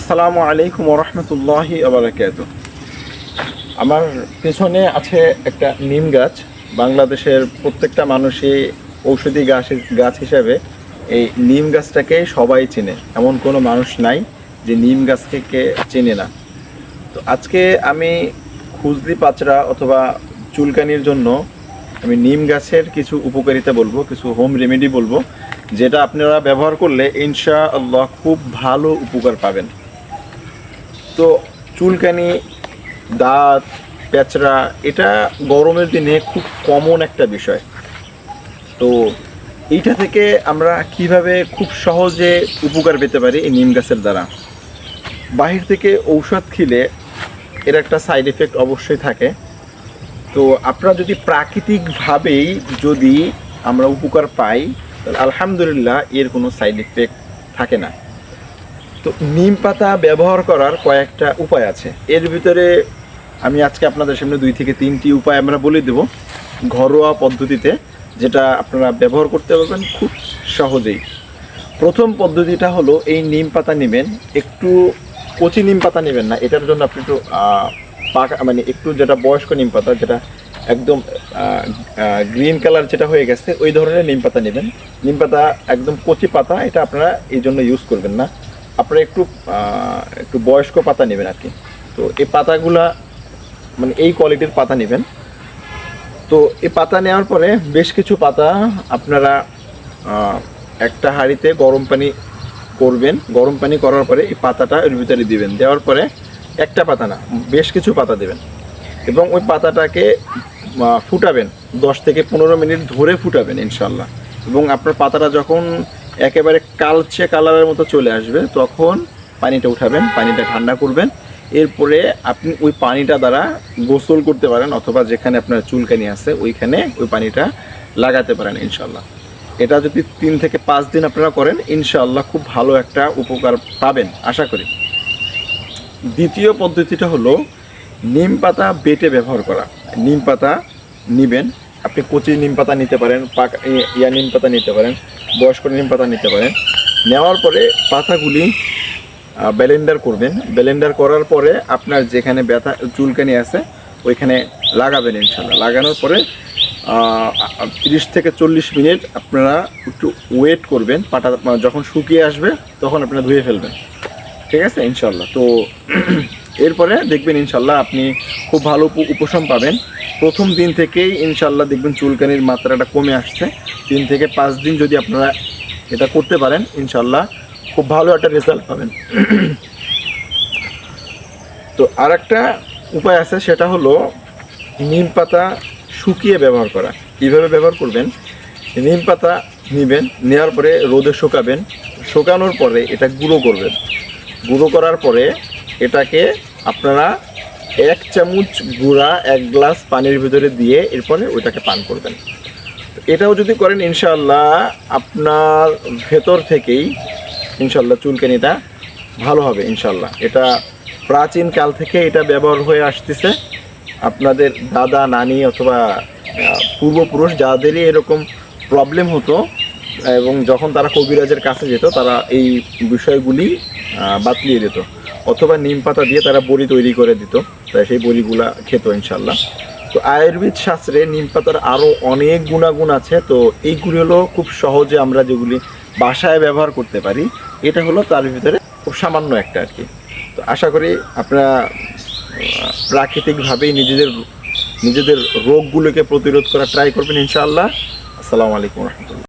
আসসালামু আলাইকুম রহমতুল্লাহি আবরাকাত আমার পেছনে আছে একটা নিম গাছ। বাংলাদেশের প্রত্যেকটা মানুষই ঔষধি গাছ গাছ হিসাবে এই নিম গাছটাকে সবাই চেনে। এমন কোনো মানুষ নাই যে নিম গাছ থেকে চেনে না। তো আজকে আমি খুজলি পাচরা অথবা চুলকানির জন্য আমি নিম গাছের কিছু উপকারিতা বলব, কিছু হোম রেমেডি বলব, যেটা আপনারা ব্যবহার করলে ইনশা আল্লাহ খুব ভালো উপকার পাবেন। তো চুলকানি, দাঁত, পেঁচড়া, এটা গরমের দিনে খুব কমন একটা বিষয়। তো এইটা থেকে আমরা কীভাবে খুব সহজে উপকার পেতে পারি এই নিম গাছের দ্বারা? বাহির থেকে ঔষধ খেলে এর একটা সাইড এফেক্ট অবশ্যই থাকে। তো আপনারা যদি প্রাকৃতিকভাবেই যদি আমরা উপকার পাই, তাহলে আলহামদুলিল্লাহ এর কোনো সাইড এফেক্ট থাকে না। তো নিম পাতা ব্যবহার করার কয়েকটা উপায় আছে। এর ভিতরে আমি আজকে আপনাদের সামনে দুই থেকে তিনটি উপায় আমরা বলে দেব। ঘরোয়া পদ্ধতিতে যেটা আপনারা ব্যবহার করতে পারবেন খুব সহজেই। প্রথম পদ্ধতিটা হলো এই নিম পাতা নেবেন, একটু কচি নিম পাতা নেবেন না, এটার জন্য আপনি একটু পাকা মানে একটু যেটা বয়স্ক নিম পাতা, যেটা একদম গ্রিন কালার যেটা হয়ে গেছে, ওই ধরনের নিম পাতা নেবেন। নিম পাতা একদম কচি পাতা, এটা আপনারা এই জন্য ইউজ করবেন না। আপনারা একটু একটু বয়স্ক পাতা নেবেন আর কি। তো এই পাতাগুলা মানে এই কোয়ালিটির পাতা নেবেন। তো এই পাতা নেওয়ার পরে বেশ কিছু পাতা আপনারা একটা হাঁড়িতে গরম পানি করবেন। গরম পানি করার পরে এই পাতাটা এর ভিতরে দিবেন। দেওয়ার পরে একটা পাতা না, বেশ কিছু পাতা দেবেন। এবং ওই পাতাটাকে ফুটাবেন। দশ থেকে পনেরো মিনিট ধরে ফুটাবেন ইনশাল্লাহ এবং আপনার পাতাটা যখন একেবারে কালচে কালারের মতো চলে আসবে। তখন পানিটা উঠাবেন, পানিটা ঠান্ডা করবেন। এরপরে আপনি ওই পানিটা দ্বারা গোসল করতে পারেন অথবা যেখানে আপনার চুলকানি আছে, ওইখানে ওই পানিটা লাগাতে পারেন ইনশাল্লাহ এটা যদি তিন থেকে পাঁচ দিন আপনারা করেন ইনশাল্লাহ খুব ভালো একটা উপকার পাবেন, আশা করি। দ্বিতীয় পদ্ধতিটা হলো নিম পাতা বেটে ব্যবহার করা। নিম পাতা নিবেন, আপনি কচি নিম পাতা নিতে পারেন, পাকা ইয়া নিম পাতা নিতে পারেন। বয়স্ক নিম পাতা নিতে পারেন। নেওয়ার পরে পাতাগুলি ব্যালেন্ডার করবেন। ব্যালেন্ডার করার পরে আপনার যেখানে ব্যথা, চুলকানি আছে, ওইখানে লাগাবেন ইনশাল্লাহ লাগানোর পরে তিরিশ থেকে চল্লিশ মিনিট আপনারা একটু ওয়েট করবেন। পাটা যখন শুকিয়ে আসবে, তখন আপনারা ধুয়ে ফেলবেন। ঠিক আছে? ইনশাল্লাহ তো এরপরে দেখবেন ইনশাল্লাহ আপনি খুব ভালো উপশম পাবেন। প্রথম দিন থেকেই ইনশাল্লাহ দেখবেন চুলকানির মাত্রাটা কমে আসছে। তিন থেকে পাঁচ দিন যদি আপনারা এটা করতে পারেন, ইনশাল্লাহ খুব ভালো একটা রেজাল্ট পাবেন। তো আর একটা উপায় আছে, সেটা হলো নিম পাতা শুকিয়ে ব্যবহার করা। কীভাবে ব্যবহার করবেন? নিম পাতা নেবেন নেওয়ার পরে রোদে শুকাবেন। শুকানোর পরে এটা গুঁড়ো করবেন। গুঁড়ো করার পরে এটাকে আপনারা এক চামচ গুঁড়া, এক গ্লাস পানির ভিতরে দিয়ে এরপরে ওইটাকে পান করবেন। এটাও যদি করেন ইনশাল্লাহ আপনার ভেতর থেকেই ইনশাল্লাহ চুলকানিটা ভালো হবে ইনশাল্লাহ এটা প্রাচীন কাল থেকে এটা ব্যবহার হয়ে আসতেছে। আপনাদের দাদা, নানি অথবা পূর্বপুরুষ যাদেরই এরকম প্রবলেম হতো এবং যখন তারা কবিরাজের কাছে যেত, তারা এই বিষয়গুলি বাতলিয়ে দিত। অথবা নিম পাতা দিয়ে তারা বড়ি তৈরি করে দিত। তাই সেই বড়িগুলা খেত ইনশাল্লাহ তো আয়ুর্বেদ শাস্ত্রে নিম পাতার আরও অনেক গুণাগুণ আছে। তো এইগুলি হলো খুব সহজে আমরা যেগুলি বাসায় ব্যবহার করতে পারি, এটা হলো তার ভিতরে খুব সামান্য একটা আর কি তো আশা করি আপনারা প্রাকৃতিকভাবেই নিজেদের নিজেদের রোগগুলোকে প্রতিরোধ করা ট্রাই করবেন ইনশাআল্লাহ। আসসালামু আলাইকুম রহমতুল্লাহ।